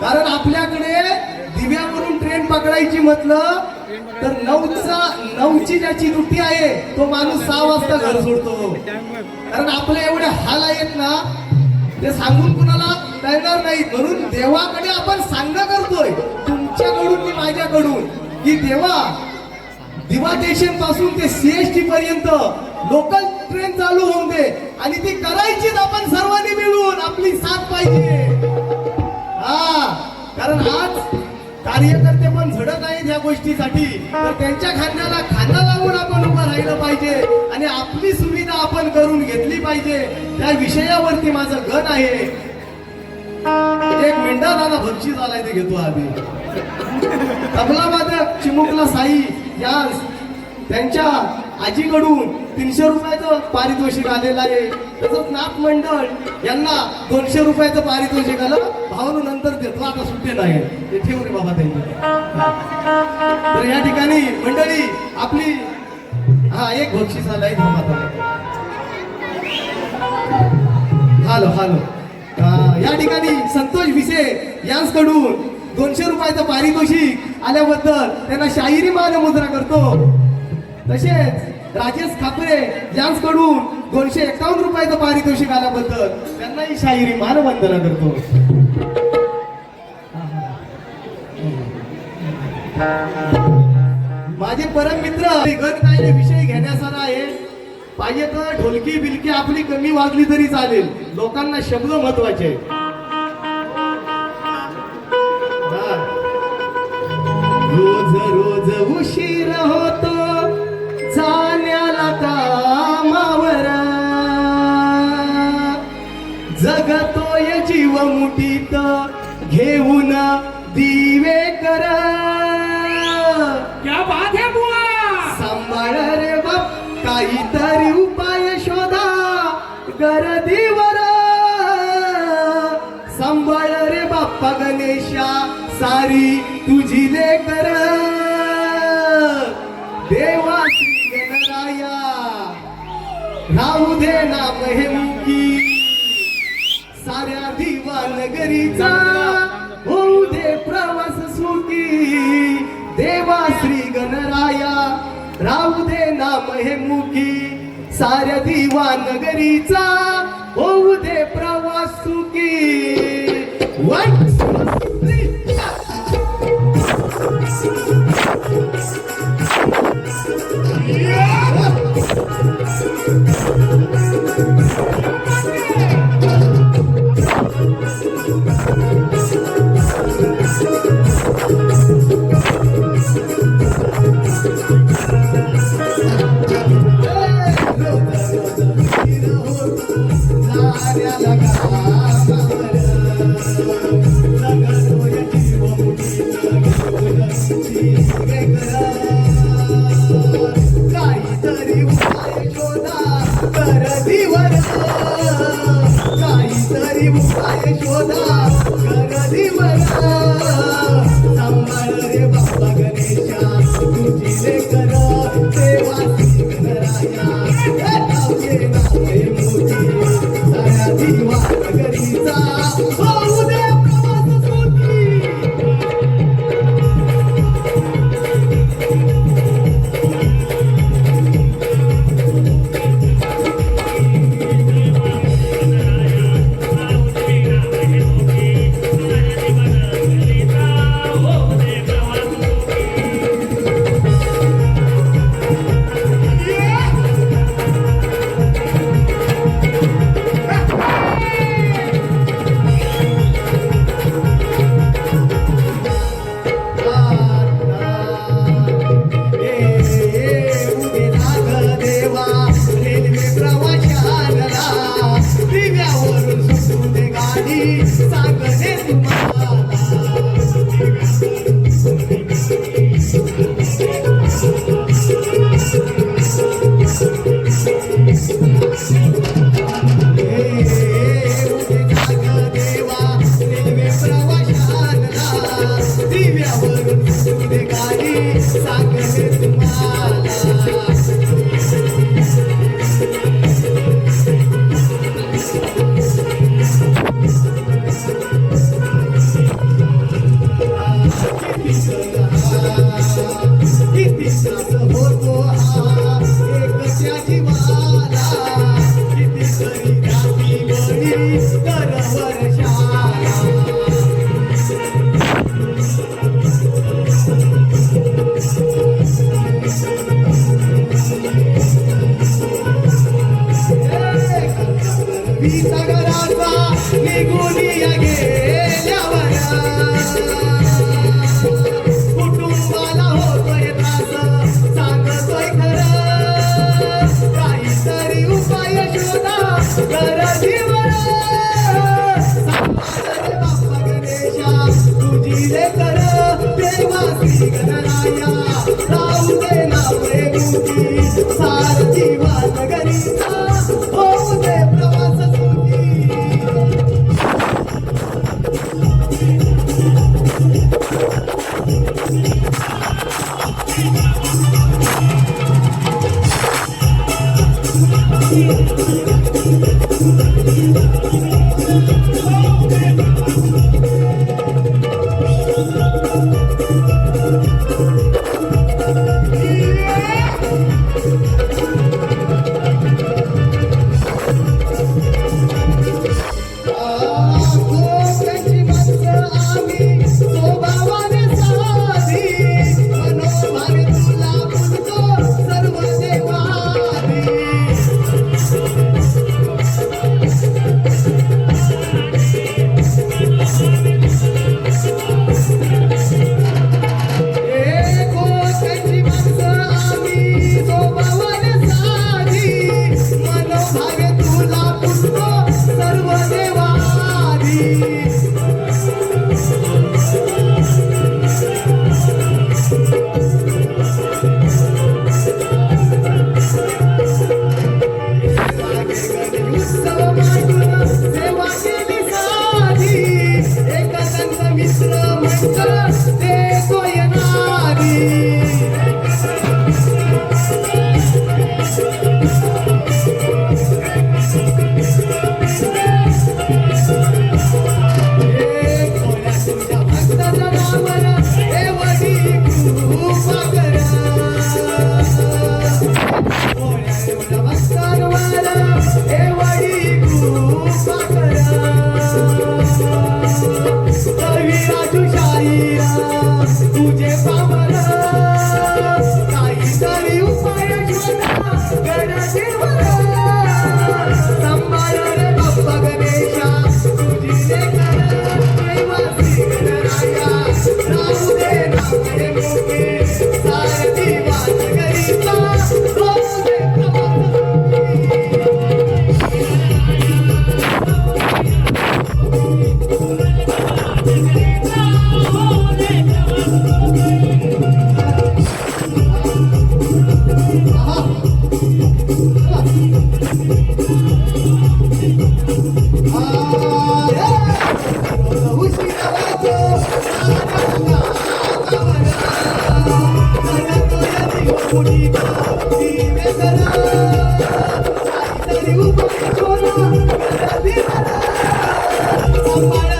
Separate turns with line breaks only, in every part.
कारण आपल्याकडे दिव्यावरून ट्रेन पकडायची म्हटलं तर नऊचा नऊची ज्याची ड्युटी आहे तो माणूस सहा वाजता घर सोडतो. कारण आपले एवढे हाल आहेत ना ते सांगून कुणाला कळणार नाही. म्हणून देवाकडे आपण सांग करतोय. तुमच्याकडून की माझ्याकडून? की देवा दिवा स्टेशनपासून ते सीएसटी पर्यंत लोकल ट्रेन चालू होऊन दे. आणि ती करायचीच आपण सर्वांनी मिळून आपली साथ पाहिजे. हा कारण आज कार्यकर्ते पण झडत आहेत या गोष्टीसाठी. तर त्यांच्या खांद्याला खांदा लावून आपण उभं राहिलं पाहिजे आणि आपली सुविधा आपण करून घेतली पाहिजे. त्या विषयावरती माझं गण आहे. एक मेंढा दादा भक्षी आलाय ते घेतो आधी तबला वादक चिमुकला साई या त्यांच्या आजीकडून तीनशे रुपयाचं पारितोषिक आलेलं आहे. तसंच नाथ मंडळ यांना दोनशे रुपयाचं पारितोषिक आलं. भावनु नंतर देतो. आता सुट्टे नाही. ते ठेवू रे बाबा त्यांनी तर या ठिकाणी मंडळी आपली हा एक बक्षीस आलाय हालो हालो. या ठिकाणी संतोष विसे यांकडून दोनशे रुपयाचं पारितोषिक आल्याबद्दल त्यांना शाहिरी मानमुद्रा करतो. तसेच राजेश खापरे यांकडून दोनशे एकावन्न रुपयाचं पारितोषिक आल्याबद्दल त्यांनाही शाहिरी मानवंदना करतो. माझे परम मित्र गण कायदे विषय घेण्यासारा आहे. पाहिजे तर ढोलकी बिलकी आपली कमी वाजली तरी चालेल. लोकांना शब्द महत्त्वाचे. आहेत. मुठीत घेऊन दिवे कर.
क्या बात है बुआ?
सांभाळ रे बाप काहीतरी उपाय शोधा. गर्दीवर सांभाळ रे बाप्पा गणेशा सारी तुझी लेकर. देवा श्री गणराया. राहू दे नाम हे मुकी साऱ्या दिवा नगरीचा होऊ दे प्रवास सुखी देवा श्री गणराया राहू दे नाम हे मुखी. साऱ्या दिवा नगरीचा होऊ दे प्रवास सुखी. Yeah! तुझे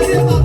देवा